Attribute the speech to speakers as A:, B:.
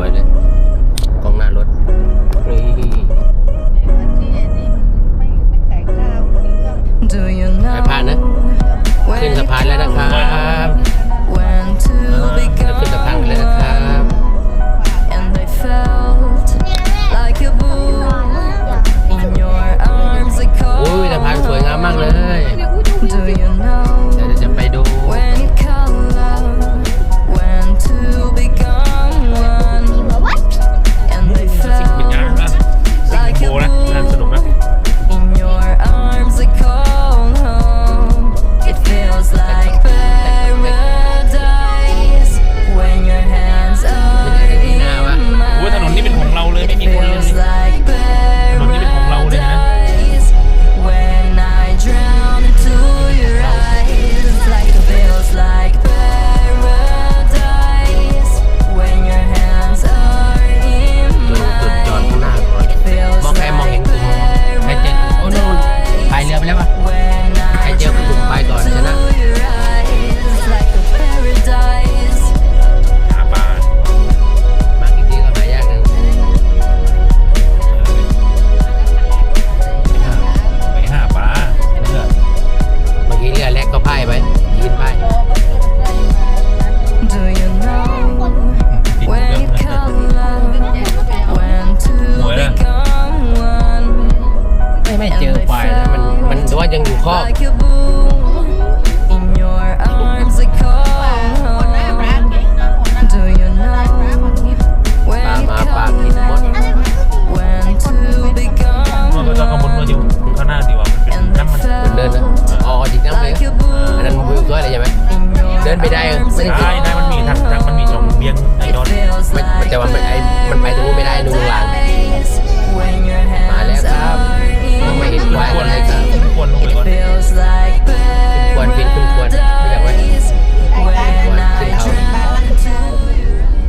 A: วยเลยกล้องหน้ารถนี่
B: Do you
A: know ไปผ่านนะ ขึ้นสะพานแล้วนะครับ นะมันมันว่ายังอยู่ครอบ